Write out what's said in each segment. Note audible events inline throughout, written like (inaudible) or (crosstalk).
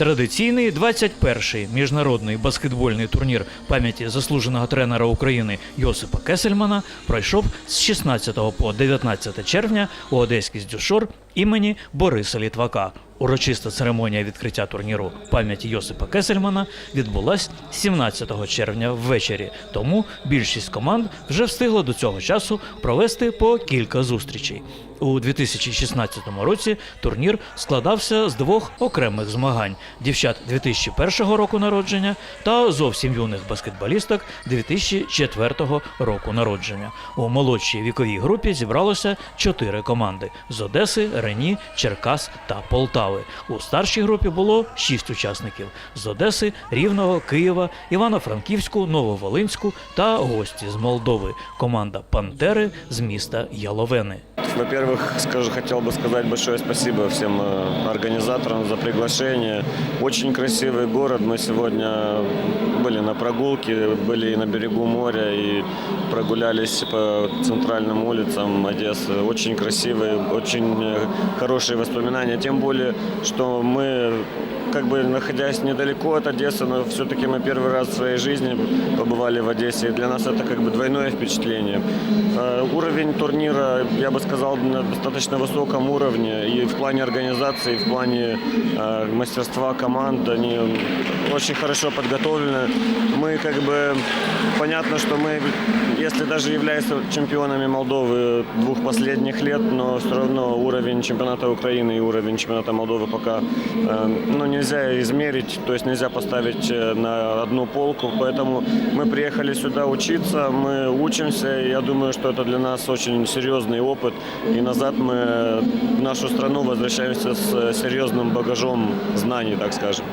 Традиційний 21-й міжнародний баскетбольний турнір пам'яті заслуженого тренера України Йосипа Кесельмана пройшов з 16 по 19 червня у Одеський Дюшор імені Бориса Літвака. Урочиста церемонія відкриття турніру пам'яті Йосипа Кесельмана відбулась 17 червня ввечері. Тому більшість команд вже встигла до цього часу провести по кілька зустрічей. У 2016 році турнір складався з двох окремих змагань: дівчат 2001 року народження та зовсім юних баскетболісток 2004 року народження. У молодшій віковій групі зібралося чотири команди з Одеси, Рені, Черкас та Полтави. У старшій групі було шість учасників з Одеси, Рівного, Києва, Івано-Франківську, Нововолинську та гості з Молдови. Команда Пантери з міста Яловени. Во-первых, скажу, хотел бы сказать большое спасибо всем э, организаторам за приглашение. Очень красивый город. Мы сегодня были на прогулке, были и на берегу моря, и прогулялись по центральным улицам Одессы. Очень красивые, очень э, хорошие воспоминания. Тем более, что мы как бы находясь недалеко от Одессы, но все-таки мы первый раз в своей жизни побывали в Одессе. И для нас это как бы двойное впечатление. Э, Уровень турнира, я бы сказал, на достаточно высоком уровне. И в плане организации, и в плане э, мастерства команд. Они очень хорошо подготовлены. Мы как бы, понятно, что мы, если даже являясь чемпионами Молдовы двух последних лет, но все равно уровень чемпионата Украины и уровень чемпионата Молдовы пока э, ну, нельзя измерить, то есть нельзя поставить э, на одну полку. Поэтому мы приехали сюда учиться, мы учимся, и я думаю, что это для нас очень серьезный опыт. И назад мы в нашу страну возвращаемся с серьезным багажом знаний, так скажем.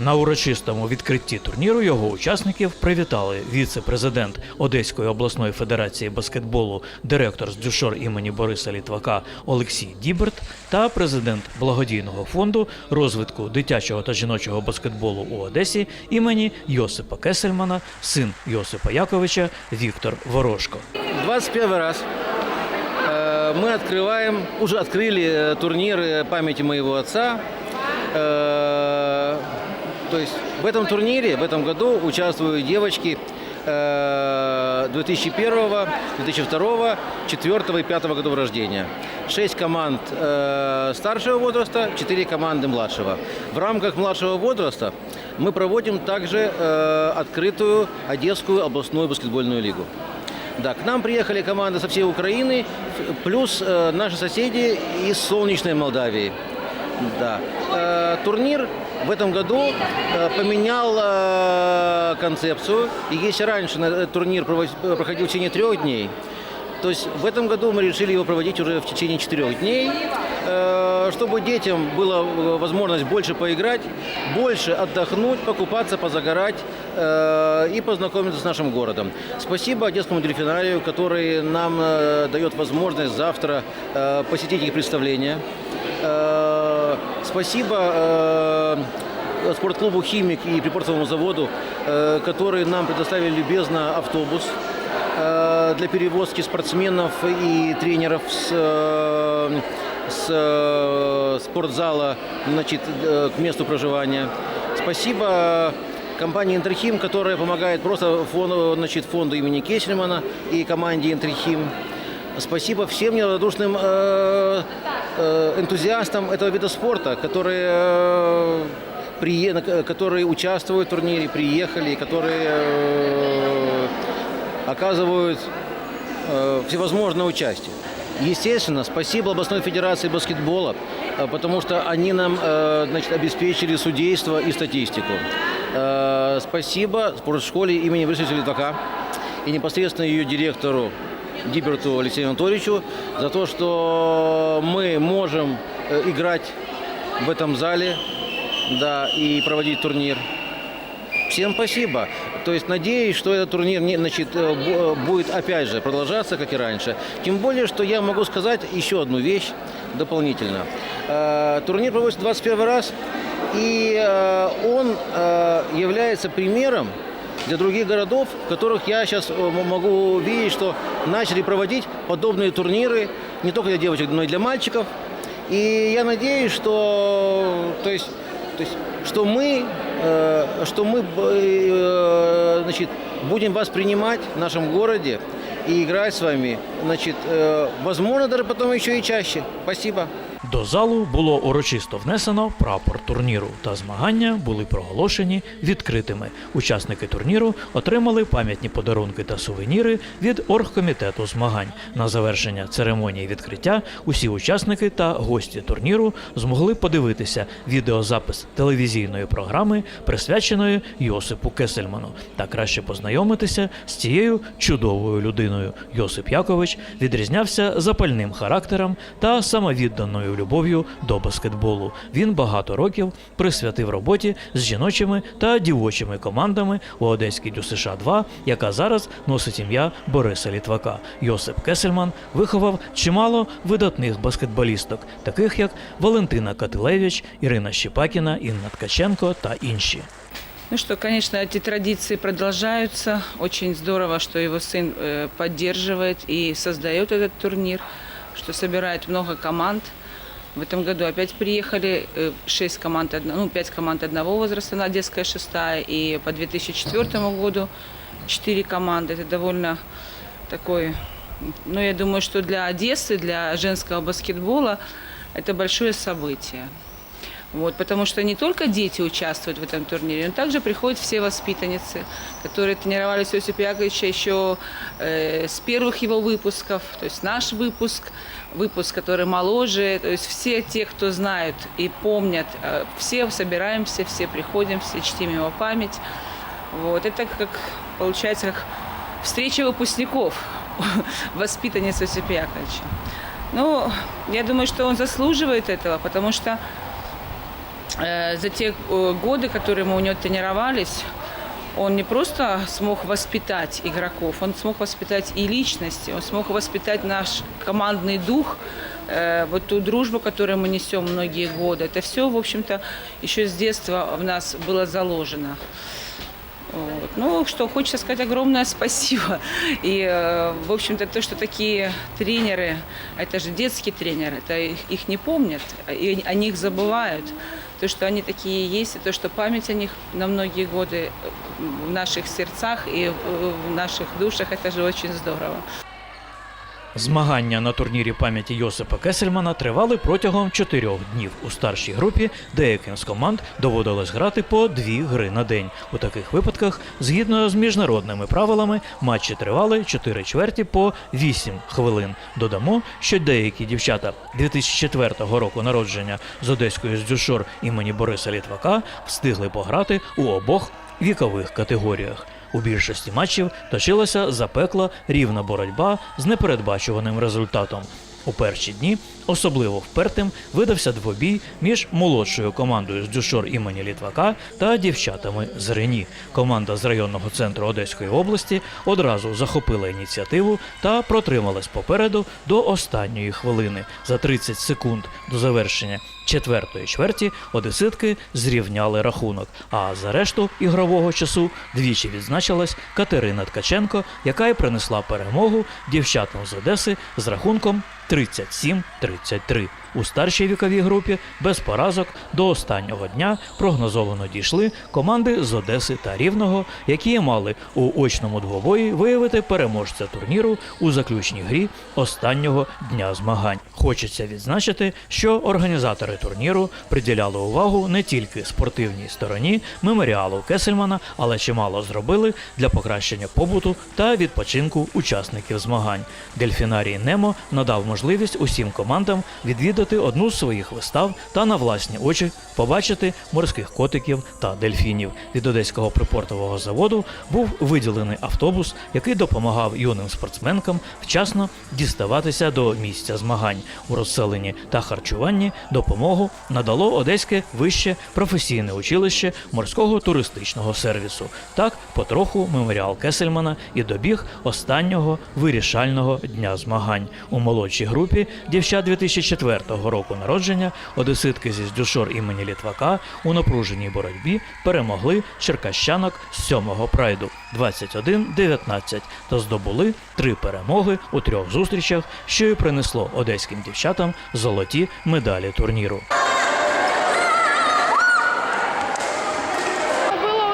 На урочистому відкритті турніру його учасників привітали віце-президент Одеської обласної федерації баскетболу, директор з дюшор імені Бориса Літвака Олексій Діберт та президент благодійного фонду розвитку дитячого та жіночого баскетболу у Одесі імені Йосипа Кесельмана, син Йосипа Яковича Віктор Ворожко. 21 раз э, мы открываем, уже открыли э, турниры памяти моего отца. То есть в этом турнире, в этом году участвуют девочки э, 2001, 2002, 4 и 5 годов рождения. Шесть команд э, старшего возраста, четыре команды младшего. В рамках младшего возраста мы проводим также э, открытую Одесскую областную баскетбольную лигу. Да, к нам приехали команды со всей Украины, плюс э, наши соседи из солнечной Молдавии. Да. Турнир в этом году э, поменял э, концепцию. И если раньше этот турнир проходил в течение трех дней, то есть в этом году мы решили его проводить уже в течение четырех дней, э, чтобы детям была э, возможность больше поиграть, больше отдохнуть, покупаться, позагорать э, и познакомиться с нашим городом. Спасибо Одесскому дельфинарию, который нам э, дает возможность завтра э, посетить их представление. Спасибо э, спортклубу «Химик» и припортовому заводу, э, которые нам предоставили любезно автобус э, для перевозки спортсменов и тренеров с, с спортзала значит, к месту проживания. Спасибо компании «Интерхим», которая помогает просто фонду, значит, фонду имени Кесельмана и команде «Интерхим». Спасибо всем неравнодушным э, энтузиастам этого вида спорта, которые, э, которые участвуют в турнире, приехали, которые э, оказывают э, всевозможное участие. Естественно, спасибо областной федерации баскетбола, э, потому что они нам э, значит, обеспечили судейство и статистику. Э, Спасибо спортшколе имени Бориса Литвака и непосредственно ее директору Диберту Алексею Анатольевичу за то, что мы можем э, играть в этом зале да, и проводить турнир. Всем спасибо. То есть надеюсь, что этот турнир не, значит, э, э, будет опять же продолжаться, как и раньше. Тем более, что я могу сказать еще одну вещь дополнительно. Турнир проводится 21 раз, и он является примером для других городов, в которых я сейчас могу видеть, что начали проводить подобные турниры не только для девочек, но и для мальчиков. И я надеюсь, что то есть, То есть, что мы, э, что мы э, значит, будем вас принимать в нашем городе и играть с вами, значит, э, возможно, даже потом еще и чаще. Спасибо. До залу було урочисто внесено прапор турніру, та змагання були проголошені відкритими. Учасники турніру отримали пам'ятні подарунки та сувеніри від оргкомітету змагань. На завершення церемонії відкриття усі учасники та гості турніру змогли подивитися відеозапис телевізійної програми, присвяченої Йосипу Кесельману, та краще познайомитися з цією чудовою людиною. Йосип Якович відрізнявся запальним характером та самовідданою любов'ю до баскетболу. Він багато років присвятив роботі з жіночими та дівочими командами у Одеській ДЮСШ 2 яка зараз носить ім'я Бориса Літвака. Йосип Кесельман виховав чимало видатних баскетболісток, таких як Валентина Катилевич, Ірина Щепакіна, Інна Ткаченко та інші. Ну что, конечно, эти традиции продолжаются. Очень здорово, что его сын э, поддерживает и создает этот турнир, что собирает много команд. В этом году опять приехали э, шесть команд, одно- ну, пять команд одного возраста, на детская шестая, и по 2004 году четыре команды. Это довольно такой, ну, я думаю, что для Одессы, для женского баскетбола это большое событие. Вот, потому что не только дети участвуют в этом турнире, но также приходят все воспитанницы, которые тренировались Осипа Яковлевича еще э, с первых его выпусков, то есть наш выпуск, выпуск, который моложе, то есть все те, кто знают и помнят, э, все собираемся, все приходим, все чтим его память. Вот, это как, получается, как встреча выпускников, (laughs) воспитанниц Осипа Яковлевича. Ну, я думаю, что он заслуживает этого, потому что за те э, годы, которые мы у него тренировались, он не просто смог воспитать игроков, он смог воспитать и личности, он смог воспитать наш командный дух, э, вот ту дружбу, которую мы несем многие годы. Это все, в общем-то, еще с детства в нас было заложено. Вот. Ну, что хочется сказать огромное спасибо. И, э, в общем-то, то, что такие тренеры, это же детские тренеры, это их, их не помнят, и о них забывают. То, что они такие есть, и то, что память о них на многие годы в наших сердцах и в наших душах, это же очень здорово. Змагання на турнірі пам'яті Йосипа Кесельмана тривали протягом чотирьох днів. У старшій групі деяким з команд доводилось грати по дві гри на день. У таких випадках, згідно з міжнародними правилами, матчі тривали 4 чверті по 8 хвилин. Додамо, що деякі дівчата 2004 року народження з одеської здюшор імені Бориса Літвака встигли пограти у обох вікових категоріях. У більшості матчів точилася запекла рівна боротьба з непередбачуваним результатом. У перші дні особливо впертим видався двобій між молодшою командою з дюшор імені Літвака та дівчатами з Рені. Команда з районного центру Одеської області одразу захопила ініціативу та протрималась попереду до останньої хвилини. За 30 секунд до завершення четвертої чверті одеситки зрівняли рахунок. А за решту ігрового часу двічі відзначилась Катерина Ткаченко, яка й принесла перемогу дівчатам з Одеси з рахунком 37-33. У старшій віковій групі без поразок до останнього дня прогнозовано дійшли команди з Одеси та Рівного, які мали у очному двобої виявити переможця турніру у заключній грі останнього дня змагань. Хочеться відзначити, що організатори турніру приділяли увагу не тільки спортивній стороні меморіалу Кесельмана, але чимало зробили для покращення побуту та відпочинку учасників змагань. Дельфінарій Немо надав можливість усім командам відвідати одну з своїх вистав та на власні очі побачити морських котиків та дельфінів. Від одеського припортового заводу був виділений автобус, який допомагав юним спортсменкам вчасно діставатися до місця змагань. У розселенні та харчуванні допомогу надало Одеське вище професійне училище морського туристичного сервісу. Так, потроху меморіал Кесельмана і добіг останнього вирішального дня змагань. У молодшій групі дівчат 2004 1945 року народження одеситки зі Здюшор імені Літвака у напруженій боротьбі перемогли черкащанок з 7-го прайду 21-19 та здобули три перемоги у трьох зустрічах, що й принесло одеським дівчатам золоті медалі турніру.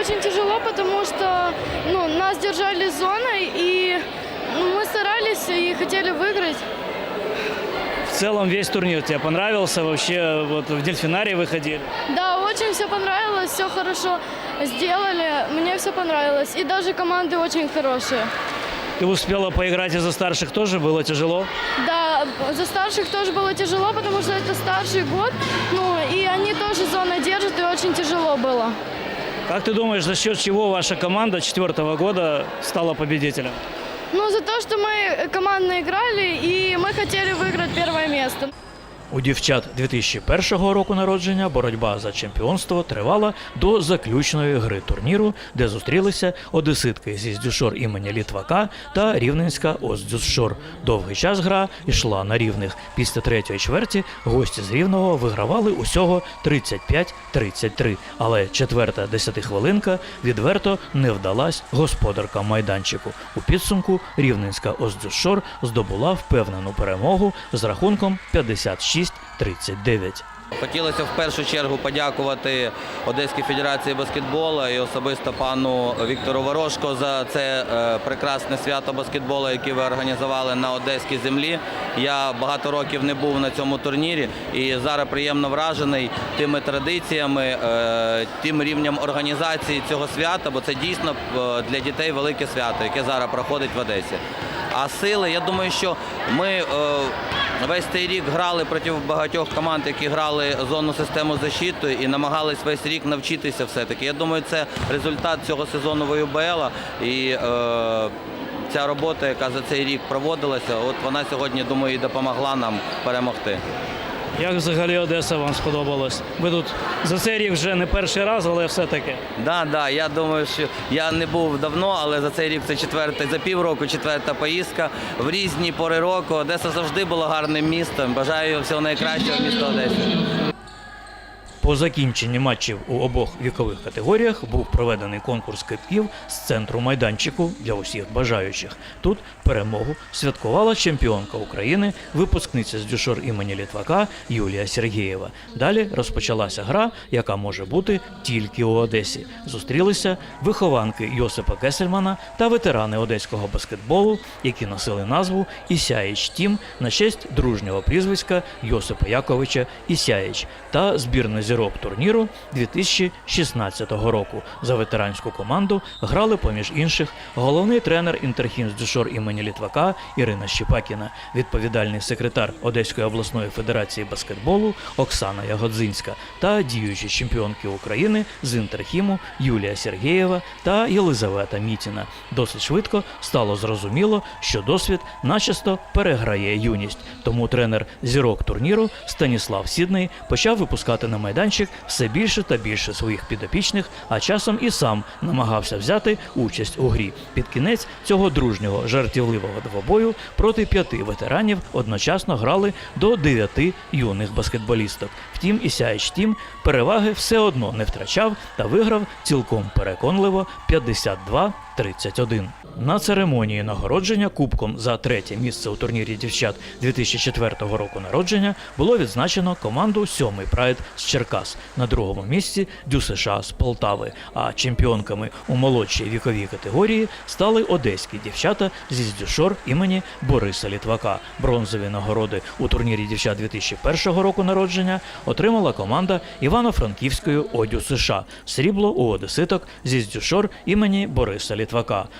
очень тяжело, потому что ну, нас держали зоной, и ну, мы старались и хотели выиграть. В целом весь турнир тебе понравился? Вообще вот в дельфинарии выходили? Да, очень все понравилось, все хорошо сделали, мне все понравилось. И даже команды очень хорошие. Ты успела поиграть из-за старших тоже? Было тяжело? Да, за старших тоже было тяжело, потому что это старший год, ну и они тоже зоной держат, и очень тяжело было. Как ты думаешь, за счет чего ваша команда четвертого года стала победителем? Ну, за то, что мы командно играли, и мы хотели выиграть первое место. У дівчат 2001 року народження боротьба за чемпіонство тривала до заключної гри турніру, де зустрілися одеситки зі Здюшор імені Літвака та Рівненська Оздюшор. Довгий час гра йшла на рівних. Після третьої чверті гості з рівного вигравали усього 35-33. Але четверта десятихвилинка відверто не вдалась господаркам майданчику. У підсумку Рівненська Оздюшор здобула впевнену перемогу з рахунком 56-39. Хотілося в першу чергу подякувати Одеській Федерації баскетболу і особисто пану Віктору Ворожко за це е, прекрасне свято баскетболу, яке ви організували на одеській землі. Я багато років не був на цьому турнірі і зараз приємно вражений тими традиціями, е, тим рівнем організації цього свята, бо це дійсно е, для дітей велике свято, яке зараз проходить в Одесі. А сили, я думаю, що ми весь цей рік грали проти багатьох команд, які грали зону систему защиту і намагались весь рік навчитися все-таки. Я думаю, це результат цього сезону ВЮБЛ і е, ця робота, яка за цей рік проводилася, от вона сьогодні, думаю, і допомогла нам перемогти. Як взагалі Одеса вам сподобалась? Ви тут за цей рік вже не перший раз, але все-таки. Да, да, я думаю, що я не був давно, але за цей рік це четверта, за півроку четверта поїздка. В різні пори року Одеса завжди була гарним містом. Бажаю всього найкращого міста Одесі. По закінченні матчів у обох вікових категоріях був проведений конкурс китків з центру майданчику для усіх бажаючих. Тут перемогу святкувала чемпіонка України, випускниця з дюшор імені Літвака Юлія Сергієва. Далі розпочалася гра, яка може бути тільки у Одесі. Зустрілися вихованки Йосипа Кесельмана та ветерани одеського баскетболу, які носили назву Ісяїч Тім на честь дружнього прізвиська Йосипа Яковича Ісяїч та збірна зірок турніру 2016 року. За ветеранську команду грали поміж інших головний тренер Інтерхімс Дюшор імені Літвака Ірина Щепакіна, відповідальний секретар Одеської обласної федерації баскетболу Оксана Ягодзинська та діючі чемпіонки України з Інтерхіму Юлія Сергієва та Єлизавета Мітіна. Досить швидко стало зрозуміло, що досвід начисто переграє юність. Тому тренер зірок турніру Станіслав Сідний почав випускати на майданчик все більше та більше своїх підопічних, а часом і сам намагався взяти участь у грі. Під кінець цього дружнього жартівливого двобою проти п'яти ветеранів одночасно грали до дев'яти юних баскетболісток. Втім, Ісяїч Тім переваги все одно не втрачав та виграв цілком переконливо 52-31. На церемонії нагородження кубком за третє місце у турнірі дівчат 2004 року народження було відзначено команду сьомий прайд з Черкас. На другому місці Дю США з Полтави. А чемпіонками у молодшій віковій категорії стали одеські дівчата зі Здюшор імені Бориса Літвака. Бронзові нагороди у турнірі дівчат 2001 року народження отримала команда Івано-Франківської Одю США. Срібло у одеситок зі Здюшор імені Бориса Літвака.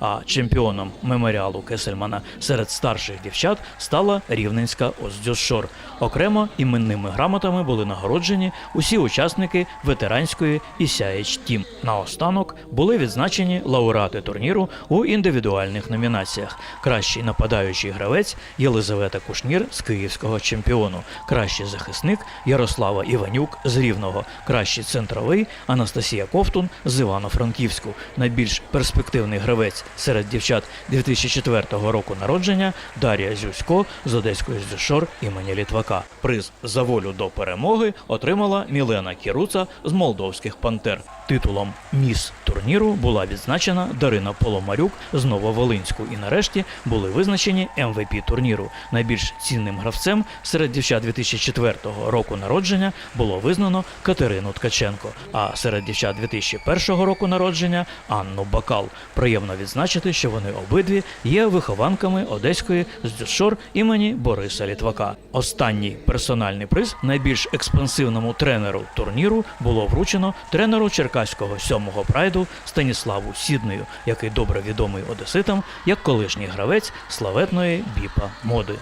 А чемпіоном меморіалу Кесельмана серед старших дівчат стала рівненська Оздюшор. Окремо іменними грамотами були нагороджені усі учасники ветеранської Ісяєч Тім. Наостанок були відзначені лауреати турніру у індивідуальних номінаціях. Кращий нападаючий гравець Єлизавета Кушнір з київського чемпіону, кращий захисник Ярослава Іванюк з Рівного, кращий центровий Анастасія Ковтун з Івано-Франківську. Найбільш перспективним головний гравець серед дівчат 2004 року народження Дар'я Зюсько з Одеської Зюшор імені Літвака. Приз за волю до перемоги отримала Мілена Кіруца з молдовських пантер. Титулом міс турніру була відзначена Дарина Поломарюк з Нововолинську. І нарешті були визначені МВП турніру. Найбільш цінним гравцем серед дівчат 2004 року народження було визнано Катерину Ткаченко. А серед дівчат 2001 року народження Анну Бакал. Приємно відзначити, що вони обидві є вихованками одеської здюшор імені Бориса Літвака. Останній персональний приз найбільш експансивному тренеру турніру було вручено тренеру черкаського сьомого прайду Станіславу Сіднею, який добре відомий одеситам як колишній гравець славетної біпа моди.